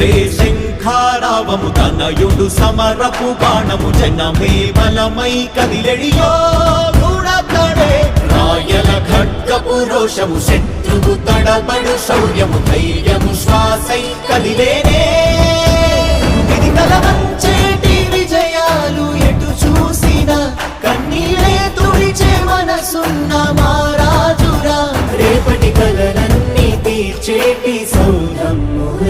తండ్రి శంఖారావము తనయుడు సమరపు బాణము జనమే బలమై కదిలెడియో రాయల ఖడ్గపు రోషము శత్రువు తడబడు శౌర్యము ధైర్యము శ్వాసై కదిలేనే. ఇది తలవంచేటి విజయాలు ఎటు చూసిన కన్నీరే తుడిచే మనసున్న మారాజురా. రేపటి కలలన్నీ తీర్చేటి